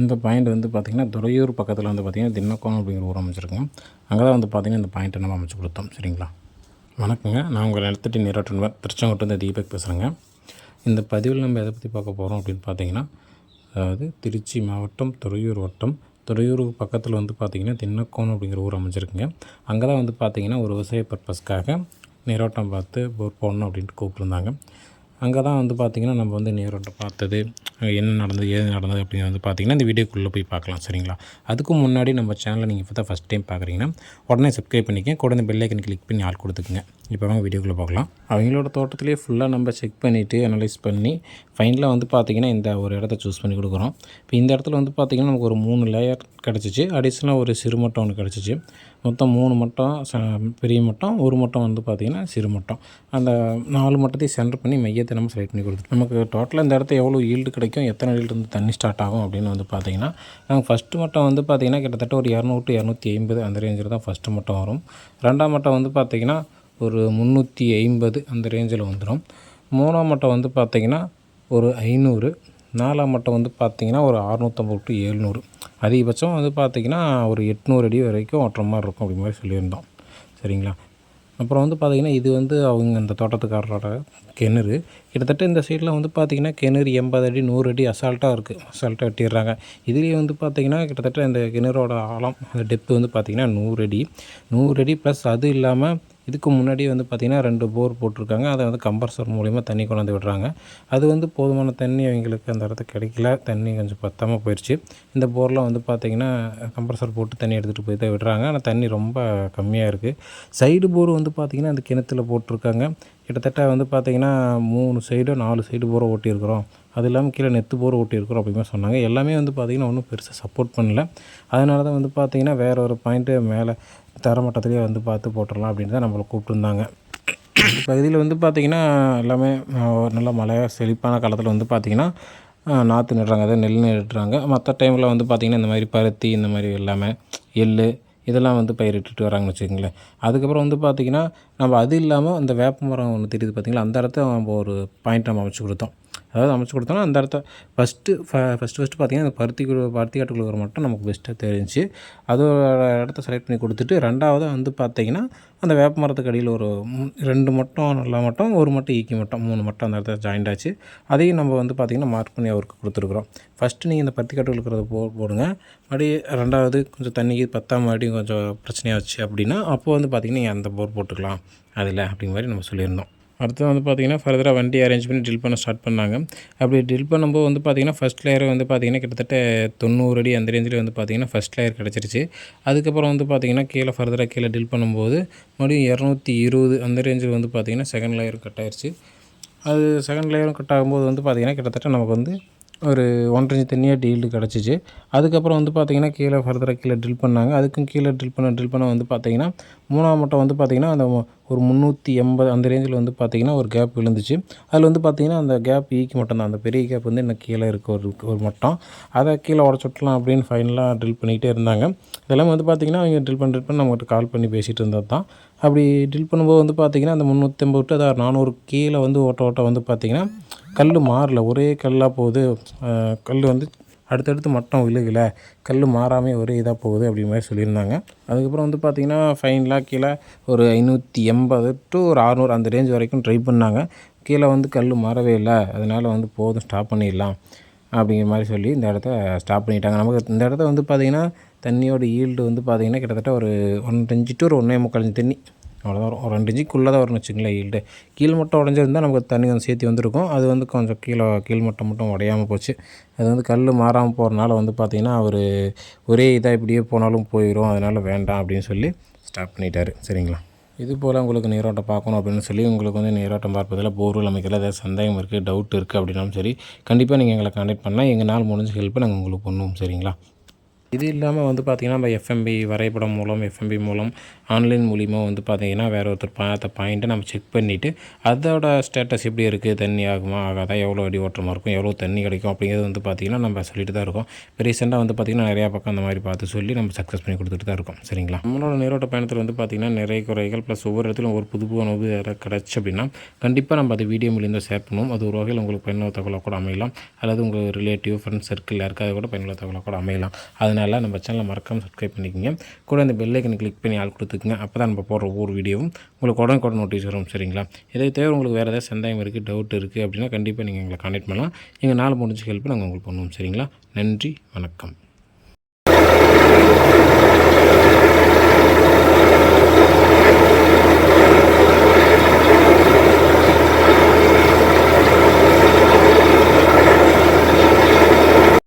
இந்த பாயிண்ட் வந்து பார்த்திங்கன்னா துறையூர் பக்கத்தில் வந்து பார்த்திங்கன்னா தின்னக்கோணம் அப்படிங்கிற ஊர் அமைச்சிருக்கோம் அங்கே தான் வந்து பார்த்திங்கன்னா இந்த பாயிண்ட்டை நம்ம அமைச்சு கொடுத்தோம். சரிங்களா? வணக்கங்க. நான் உங்கள் நிலத்தட்டி நீராட்டுநர் வந்து தீபக் பேசுகிறேங்க இந்த பதிவில் நம்ம எதை பற்றி பார்க்க போகிறோம் அப்படின்னு பார்த்தீங்கன்னா அதாவது திருச்சி மாவட்டம் துறையூர் வட்டம். துறையூர் பக்கத்தில் வந்து பார்த்திங்கன்னா தின்னக்கோணம் அப்படிங்கிற ஊர் அமைச்சிருக்குங்க அங்கே தான் வந்து பார்த்திங்கன்னா ஒரு விவசாய பர்பஸ்க்காக நீரோட்டம் பார்த்து போர் போடணும் அப்படின்ட்டு கூப்பிட்ருந்தாங்க அங்கே தான் வந்து பார்த்திங்கன்னா நம்ம வந்து நேரோட்ட பார்த்தது அங்கே என்ன நடந்தது ஏது நடந்தது அப்படின்னு வந்து பார்த்திங்கன்னா இந்த வீடியோக்குள்ளே போய் பார்க்கலாம் சரிங்களா? அதுக்கு முன்னாடி நம்ம சேனலை நீங்கள் இப்போ தான் ஃபஸ்ட் டைம் பார்க்குறீங்கன்னா உடனே சப்ஸ்கிரைப் பண்ணிக்கங்க. கூட இந்த பெல்லைக்கன் கிளிக் பண்ணி ஆள் கொடுத்துக்குங்க. இப்போ வாங்க வீடியோக்குள்ளே பார்க்கலாம் அவங்களோட தோட்டத்திலே ஃபுல்லாக நம்ம செக் பண்ணிவிட்டு அனலைஸ் பண்ணி ஃபைனலாக வந்து பார்த்திங்கன்னா இந்த ஒரு இடத்த சூஸ் பண்ணி கொடுக்குறோம். இப்போ இந்த இடத்துல வந்து பார்த்திங்கன்னா நமக்கு ஒரு மூணு லேயர் கிடச்சிச்சு. அடிஷ்னலாக ஒரு சிறு மட்டம் ஒன்று கிடச்சிச்சு. மொத்தம் மூணு மட்டம் ச பெரிய மட்டம் ஒரு மட்டம் வந்து பார்த்திங்கன்னா சிறு மட்டம் அந்த நாலு மட்டத்தையும் சென்டர் பண்ணி மையத்தை நம்ம செலக்ட் பண்ணி கொடுத்து நமக்கு டோட்டலாக இந்த இடத்த எவ்வளோ ஈல்டு கிடைக்கும் எத்தனை அடியிலிருந்து தண்ணி ஸ்டார்ட் ஆகும் அப்படின்னு வந்து பார்த்திங்கன்னா நாங்கள் ஃபஸ்ட்டு மட்டம் வந்து பார்த்திங்கன்னா கிட்டத்தட்ட ஒரு இரநூறு டு இரநூத்தி ஐம்பது அந்த ரேஞ்சில் தான் ஃபஸ்ட்டு மட்டம் வரும். ரெண்டாம் மட்டம் வந்து பார்த்திங்கன்னா ஒரு முந்நூற்றி ஐம்பது அந்த ரேஞ்சில் வந்துடும் மூணாம் மட்டம் வந்து பார்த்திங்கன்னா ஒரு ஐநூறு. நாலாம் மட்டம் வந்து பார்த்திங்கன்னா ஒரு அறநூற்றம்பது டு எழுநூறு. அதிகபட்சம் வந்து பார்த்திங்கன்னா ஒரு எட்நூறு அடி வரைக்கும் ஓட்டுற மாதிரி இருக்கும் அப்படி மாதிரி சொல்லியிருந்தோம். சரிங்களா? அப்புறம் வந்து பார்த்திங்கன்னா இது வந்து அவங்க அந்த தோட்டத்துக்காரரோட கிணறு. கிட்டத்தட்ட இந்த சைடில் வந்து பார்த்திங்கன்னா கிணறு எண்பது அடி நூறு அடி அசால்ட்டாக இருக்குது அசால்ட்டாக வெட்டிடுறாங்க. இதுலேயே வந்து பார்த்திங்கன்னா கிட்டத்தட்ட இந்த கிணறோட ஆழம் அந்த டெப்த்து வந்து பார்த்திங்கன்னா நூறு அடி. நூறு அடி ப்ளஸ் அது இல்லாமல் இதுக்கு முன்னாடி வந்து பார்த்திங்கன்னா ரெண்டு போர் போட்டிருக்காங்க. அதை வந்து கம்பர்சர் மூலிமா தண்ணி கொண்டாந்து விடுறாங்க. அது வந்து போதுமான தண்ணி அவங்களுக்கு அந்த இடத்துக்கு கிடைக்கல. தண்ணி கொஞ்சம் பத்தாமல் போயிடுச்சு இந்த போர்லாம் வந்து பார்த்திங்கன்னா கம்பர்சர் போட்டு தண்ணி எடுத்துகிட்டு போய் தான் விடுறாங்க. ஆனால் தண்ணி ரொம்ப கம்மியாக இருக்குது சைடு போர் வந்து பார்த்திங்கன்னா அந்த கிணத்துல போட்டிருக்காங்க. கிட்டத்தட்ட வந்து பார்த்திங்கன்னா மூணு சைடோ நாலு சைடு போரை ஓட்டியிருக்கிறோம். அது இல்லாமல் கீழே நெத்து போர் ஓட்டியிருக்கிறோம் அப்படிமா சொன்னாங்க. எல்லாமே வந்து பார்த்திங்கன்னா ஒன்றும் பெருசாக சப்போர்ட் பண்ணல. அதனால தான் வந்து பார்த்திங்கன்னா வேறு ஒரு பாயிண்ட்டு மேலே தரமட்டத்துலேயே வந்து பார்த்து போட்டுடலாம் அப்படின்னு தான் நம்மளை கூப்பிட்டுருந்தாங்க. பகுதியில் வந்து பார்த்திங்கன்னா எல்லாமே நல்ல மழையாக செழிப்பான காலத்தில் வந்து பார்த்திங்கன்னா நாற்று நடுறாங்க அதாவது நெல் நடுறாங்க. மற்ற டைமில் வந்து பார்த்திங்கன்னா இந்த மாதிரி பருத்தி இந்த மாதிரி எல்லாமே எள் இதெல்லாம் வந்து பயிரிட்டுட்டு வராங்கன்னு வச்சுக்கோங்களேன். அதுக்கப்புறம் வந்து பார்த்திங்கன்னா நம்ம அது இல்லாமல் அந்த வேப்ப மரம் ஒன்று தெரியுது பார்த்திங்களா? அந்த இடத்த நம்ம ஒரு பாயிண்ட் நம்ம அமைச்சு கொடுத்தோம். அதாவது அமைச்சு கொடுத்தோம்னா அந்த இடத்த ஃபஸ்ட்டு ஃப ஃபஸ்ட்டு ஃபஸ்ட்டு பார்த்திங்கன்னா அந்த பருத்தி பருத்தி காட்டுக்குள்ள மட்டும் நமக்கு பெஸ்ட்டாக தெரிஞ்சு அதோட இடத்த செலக்ட் பண்ணி கொடுத்துட்டு ரெண்டாவது வந்து பார்த்திங்கன்னா அந்த வேப்ப மரத்துக்கு அடியில் ஒரு ரெண்டு மட்டும் நல்லா மட்டும் ஒரு மட்டும் ஈக்கி மட்டும் மூணு மட்டும் அந்த இடத்துல ஜாயிண்ட் ஆச்சு. அதையும் நம்ம வந்து பார்த்திங்கன்னா மார்க் பண்ணி அவருக்கு கொடுத்துருக்குறோம். ஃபஸ்ட்டு நீங்கள் இந்த பருத்தி காட்டுக்குள்ள இருக்கிறத போ போடுங்க. மறுபடியும் ரெண்டாவது கொஞ்சம் தண்ணிக்கு பத்தாம் மறுபடியும் கொஞ்சம் பிரச்சனையாச்சு அப்படின்னா அப்போது வந்து பார்த்திங்கன்னா நீங்கள் அந்த போர் போட்டுக்கலாம். அதில் அப்படிங்கிற மாதிரி நம்ம சொல்லியிருந்தோம். அடுத்து வந்து பார்த்திங்கன்னா ஃபர்தராக வண்டி அரேஞ்ச் பண்ணி ட்ரில் பண்ண ஸ்டார்ட் பண்ணாங்க அப்படி ட்ரில் பண்ணும்போது வந்து பார்த்திங்கன்னா ஃபஸ்ட் லேயர் வந்து பார்த்திங்கன்னா கிட்டத்தட்ட தொண்ணூறு அடி அந்த ரேஞ்சில் வந்து பார்த்திங்கன்னா ஃபஸ்ட் லேயர் கிடச்சிருச்சு அதுக்கப்புறம் வந்து பார்த்திங்கன்னா கீழே ஃபர்தராக கீழே ட்ரில் பண்ணும்போது மறுபடியும் இரநூத்தி இருபது அந்த ரேஞ்சில் வந்து பார்த்திங்கன்னா செகண்ட் லேயர் கட் ஆயிடுச்சு அது செகண்ட் லேயரும் கட் ஆகும்போது வந்து பார்த்திங்கன்னா கிட்டத்தட்ட நமக்கு வந்து ஒரு ஒன்றரை இன்ச்சு தண்ணியாக டீல்டு கிடச்சிச்சு அதுக்கப்புறம் வந்து பார்த்திங்கன்னா கீழே ஃபர்தராக கீழே ட்ரில் பண்ணாங்க அதுக்கும் கீழே ட்ரில் பண்ண ட்ரில் பண்ண வந்து பார்த்திங்கன்னா மூணாம் மட்டம் வந்து பார்த்திங்கன்னா அந்த ஒரு முந்நூற்றி எண்பது அந்த ரேஞ்சில் வந்து பார்த்திங்கன்னா ஒரு கேப் விழுந்துச்சு. அதில் வந்து பார்த்திங்கன்னா அந்த கேப் ஈக்கி e மட்டும் தான் அந்த பெரிய கேப் வந்து இன்னும் கீழே இருக்க ஒரு ஒரு மட்டம். அதை கீழே உடச்சுட்லாம் அப்படின்னு ஃபைனலாக ட்ரில் பண்ணிக்கிட்டே இருந்தாங்க. இதெல்லாம் வந்து பார்த்திங்கன்னா அவங்க ட்ரில் பண்ண ட்ரில் பண்ணி நம்மகிட்ட கால் பண்ணி பேசிகிட்டு இருந்தது தான். அப்படி ட்ரில் பண்ணும்போது வந்து பார்த்திங்கன்னா அந்த முந்நூற்றி ஐம்பது விட்டு அதாவது நானூறு கீழே வந்து ஓட்ட ஓட்ட வந்து பார்த்திங்கன்னா கல் மாறல. ஒரே கல்லாக போகுது. கல் வந்து அடுத்தடுத்து மட்டம் விழுகலை கல் மாறாமல் ஒரே இதாக போகுது அப்படி மாதிரி சொல்லியிருந்தாங்க. அதுக்கப்புறம் வந்து பார்த்திங்கன்னா ஃபைனலாக கீழே ஒரு ஐநூற்றி எண்பது டு ஒரு அறநூறு அந்த ரேஞ்ச் வரைக்கும் ட்ரை பண்ணாங்க. கீழே வந்து கல் மாறவே இல்லை அதனால் வந்து போதும் ஸ்டாப் பண்ணிடலாம் அப்படிங்கிற மாதிரி சொல்லி இந்த இடத்த ஸ்டாப் பண்ணிட்டாங்க. நமக்கு இந்த இடத்த வந்து பார்த்திங்கன்னா தண்ணியோட ஈல்டு வந்து பார்த்திங்கன்னா கிட்டத்தட்ட ஒரு ஒன்றரை டு ஒரு ஒன்றே முக்கால் தண்ணி அவ்வளோதான் வரும் ஒரு ரெண்டு இன்ச்சுக்குள்ளே தான் வரும்னு வச்சுங்களேன் ஈல்டு. கீழ் மட்டம் உடஞ்சிருந்தால் நமக்கு தண்ணி கொஞ்சம் சேர்த்து வந்திருக்கும். அது வந்து கொஞ்சம் கீழே கீழ் மட்டம் மட்டும் உடையாமல் போச்சு. அது வந்து கல் மாறாமல் போகிறனால வந்து பார்த்திங்கன்னா அவர் ஒரே இதாக இப்படியே போனாலும் போயிடும் அதனால் வேண்டாம் அப்படின்னு சொல்லி ஸ்டாப் பண்ணிட்டார். சரிங்களா? இது போல் உங்களுக்கு நீரோட்டம் பார்க்கணும் அப்படின்னு சொல்லி உங்களுக்கு வந்து நீரோட்டம் பார்ப்பதில் போர்வெல் அமைக்கல. ஏதாவது சந்தேகம் இருக்குது டவுட் இருக்குது அப்படின்னாலும் சரி கண்டிப்பாக நீங்கள் எங்களை கான்டாக்ட் பண்ணால் எங்கள் நாள் முடிஞ்ச ஹெல்ப்பை நாங்கள் உங்களுக்கு பண்ணுவோம். சரிங்களா? இது இல்லாமல் வந்து பார்த்திங்கன்னா நம்ம எஃப்எம்பி வரைபடம் மூலம் எஃப்எம்பி மூலம் ஆன்லைன் மூலிமா வந்து பார்த்திங்கன்னா வேறு ஒருத்தர் பார்த்த பாயிண்ட்டை நம்ம செக் பண்ணிவிட்டு அதோட ஸ்டேட்டஸ் எப்படி இருக்குது தண்ணி ஆகுமா ஆகாதா? எவ்வளோ அடி ஓட்டமாக இருக்கும்? எவ்வளோ தண்ணி கிடைக்கும்? அப்படிங்கிறது வந்து பார்த்திங்கன்னா நம்ம சொல்லிட்டு தான் இருக்கோம். இப்போ ரீசெண்டாக வந்து பார்த்திங்கன்னா நிறையா பக்கம் அந்த மாதிரி பார்த்து சொல்லி நம்ம சக்ஸஸ் பண்ணி கொடுத்துட்டு தான் இருக்கோம். சரிங்களா? நம்மளோட நீரோட்ட பயணத்தில் வந்து பார்த்திங்கன்னா நிறைய குறைகள் ப்ளஸ் ஒவ்வொரு இடத்துலையும் ஒரு புது உணவு அனுபவம் கிடச்சி அப்படின்னா கண்டிப்பாக நம்ம அதை வீடியோ மூலியம் ஷேர் பண்ணுவோம். அது ஒரு வகையில் உங்களுக்கு பயனுள்ள தகவலாக கூட அமையலாம். அல்லது உங்கள் ரிலேட்டிவ் ஃப்ரெண்ட்ஸ் சர்க்கிள் யாருக்காவது கூட பயனுள்ள தகவலாக கூட அமையலாம். அதனால் நம்ம சேனலை மறக்காமல் சப்ஸ்கிரைப் பண்ணிக்கோங்க. கூட இந்த பெல்லைக்கனை கிளிக் பண்ணி ஆள் கொடுத்துக்குங்க. அப்போ தான் நம்ம போடுற ஒவ்வொரு வீடியோவும் உங்களுக்கு உடனுக்குடன் நோட்டீஸ் வரும் சரிங்களா? இதை தேவை உங்களுக்கு வேறு ஏதாவது சந்தேகம் இருக்குது டவுட் இருக்குது அப்படின்னா கண்டிப்பாக நீங்கள் எங்களை கான்டெக்ட் பண்ணலாம். எங்கள் நாள் முடிஞ்ச ஹெல்ப் நாங்கள் உங்களுக்கு பண்ணுவோம் சரிங்களா? நன்றி வணக்கம்.